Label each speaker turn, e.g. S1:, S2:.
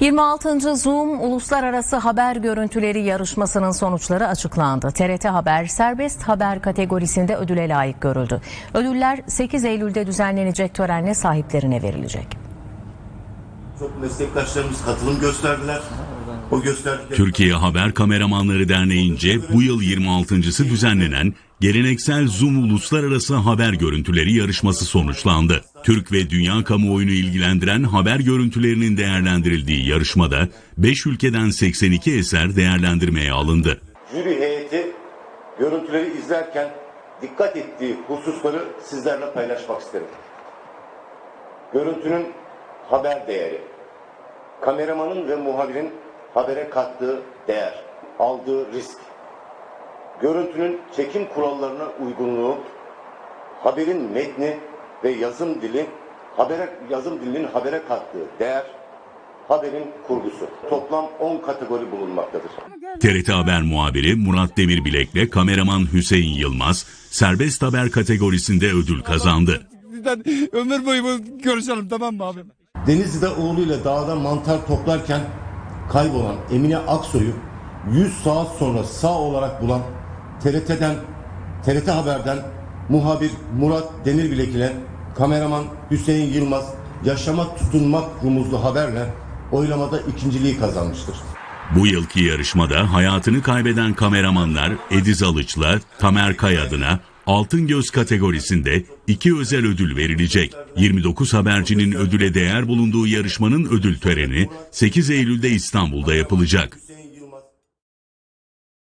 S1: 26. Zoom Uluslararası Haber Görüntüleri yarışmasının sonuçları açıklandı. TRT Haber serbest haber kategorisinde ödüle layık görüldü. Ödüller 8 Eylül'de düzenlenecek törenle sahiplerine verilecek.
S2: Çok meslektaşlarımız katılım gösterdiler.
S3: Türkiye Haber Kameramanları Derneği'nce bu yıl 26.sı düzenlenen geleneksel Zoom Uluslararası Haber Görüntüleri yarışması sonuçlandı. Türk ve dünya kamuoyunu ilgilendiren haber görüntülerinin değerlendirildiği yarışmada 5 ülkeden 82 eser değerlendirmeye alındı.
S2: jüri heyeti görüntüleri izlerken dikkat ettiği hususları sizlerle paylaşmak isterim. Görüntünün haber değeri, kameramanın ve muhabirin habere kattığı değer, aldığı risk, görüntünün çekim kurallarına uygunluğu, haberin metni ve yazım dili, habere, yazım dilinin habere kattığı değer, haberin kurgusu. Toplam 10 kategori bulunmaktadır.
S3: TRT Haber muhabiri Murat Demirbilek'le kameraman Hüseyin Yılmaz serbest haber kategorisinde ödül kazandı.
S4: Sizden ömür boyu görüşelim tamam mı abi?
S2: Denizli'de oğluyla dağda mantar toplarken kaybolan Emine Aksoy'u 100 saat sonra sağ olarak bulan TRT'den, TRT Haber'den muhabir Murat Demirbilek ile kameraman Hüseyin Yılmaz yaşamak tutunmak rumuzlu haberle oylamada ikinciliği kazanmıştır.
S3: Bu yılki yarışmada hayatını kaybeden kameramanlar Ediz Alıç'la Tamer Kay adına Altın Göz kategorisinde iki özel ödül verilecek. 29 habercinin ödüle değer bulunduğu yarışmanın ödül töreni 8 Eylül'de İstanbul'da yapılacak.